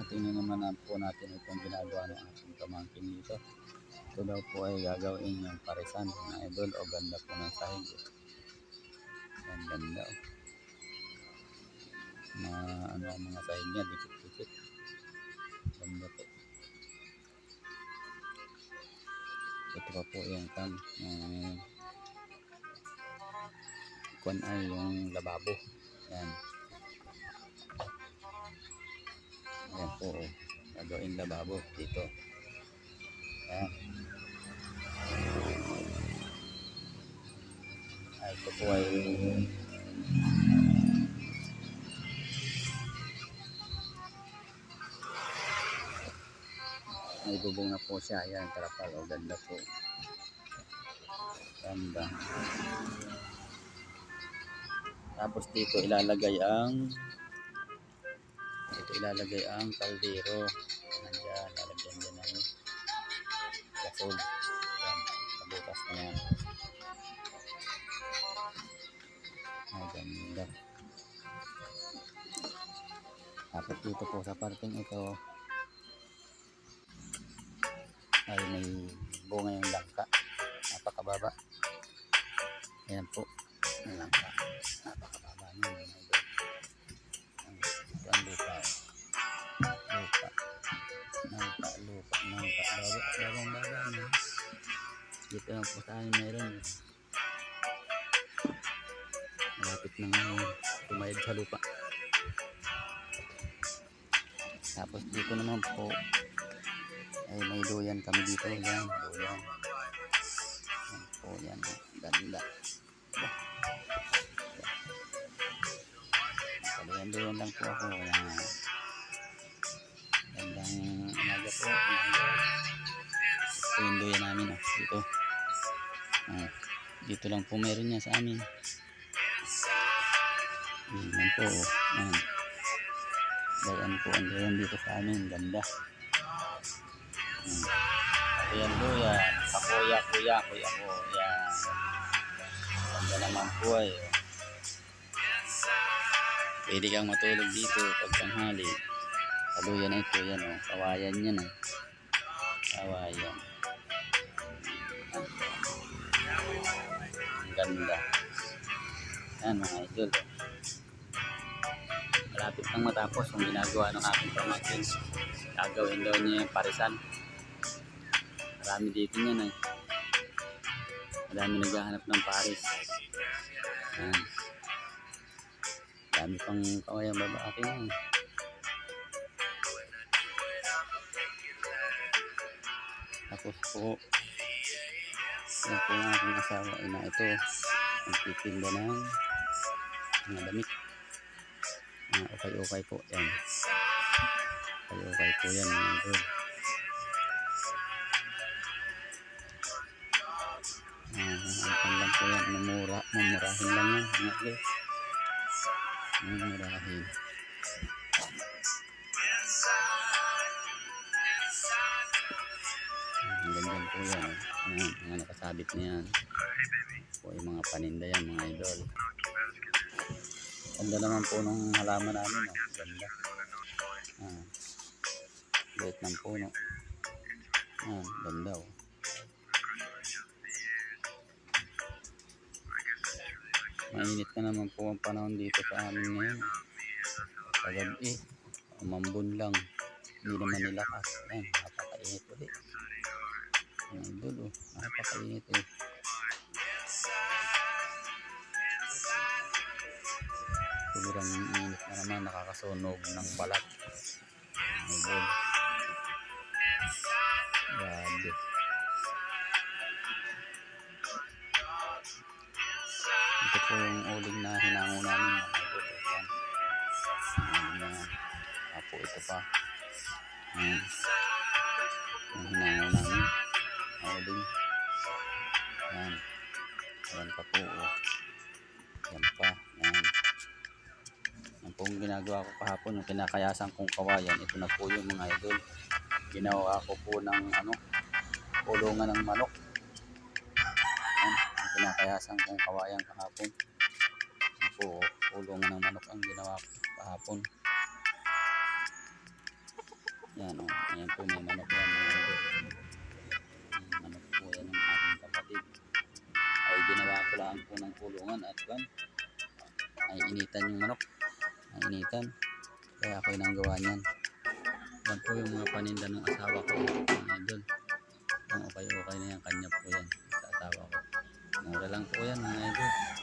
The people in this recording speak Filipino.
At tingnan naman na po natin itong ginagawa ng ating pamangkin dito. Ito daw po ay gagawin yung parisan ng idol o ganda po ng sahig. Ang ganda oh. Na ano ang mga sahig niya, dikit-dikit. Ganda po. Ito pa po yung kan, yung kwan ay yung lababo. Yan. Ayan po, oh. gagawin lababo dito. Ayan. Ay, ito po ay may na po siya. Ayan, tarapal. O, ganda po. Ganda. Tapos dito ilalagay ang ilalagay ang kaldero. Nandiyan, lalagyan din ng gasol. Yan, kabukas na yan. Ay, ganda. Tapos dito po sa parting ito ay may bunga yung langka. Napakababa. Ayan po. Ang langka. Napakababa niya. Ang. Lupa. Lupa, lupa, lupa. Baba, babang baba niya. Dito lang po amin meron. eh. Malapit na nga tumayad sa lupa. Tapos dito naman po ay may duyan kami dito. Yan, duyan. Yan po, yan. Ganda. Duyan-duyan lang po ako. Yan. Po. Ito yung duyan namin. Oh. Dito. Ah, dito lang po meron niya sa amin. Yan po. oh. Yan. Dayan po ang duyan dito sa amin. Ganda. Ayan po yan. Kakuya, kuya, kuya ko. Yan. Ganda naman po ay. oh. Pwede kang matulog dito pag tanghali. Kaluyan ito. Yan o. Kawayan yan o. Kawayan. Ang ganda. Yan mga idol. Malapit nang matapos yung ginagawa ng aking pamangkin. Gagawin daw niya yung parisan. Marami dito niyan eh. Marami naghahanap ng paris. Yan. Dami pang kawayang babae na eh. Tapos po, yan po ang aking asawa ay na ito. Nagtitinda ng mga damit. Mga ukay-ukay po. Yan. Ukay-ukay po yan. Mga idol. Ah, ang lang po yan. Mamura, mamurahin lang yan. Mga guys. Mamurahin. Ah, Ang ganda po yan. Ayan, mga nakasabit na yan. Po yung mga paninda yan, mga idol. Ganda naman po nung halaman namin. Oh. Ganda. Ah. Liit ng puno. Ah, ganda oh. Mainit na naman po ang panahon dito sa amin ngayon. Kagabi, umambon lang. Hindi naman nilakas. Ayan, napakainit ulit. Ang idol, oh. Napakainit eh. Sobrang init na naman, nakakasunog ng balat. Ang idol. Grabe. Ito po yung uling na hinango namin. idol. Ayan. Ayan. Apo, ito pa. Ayan. Ayan pa po. Oh. Ayan pa. Ayan. Yan po ginagawa ko kahapon. Yung kinakayasan kong kawayan. Ito na po yung mga idol. Ginawa ko po ng ano, kulungan ng manok. Yan, ang kinakayasan kong kawayan kahapon. Yan po, kulungan ng manok ang ginawa ko kahapon. Yan o. Ayan po may manok yan mga idol. Lang po ng kulungan at kan. Ay initan yung manok. Ay initan. Kaya ako yung gawa niyan. Yan po yung mga paninda ng asawa ko mga idol. Ang okay-okay na yan. Kanya po yan. Sa asawa ko. Mura lang po yan mga idol.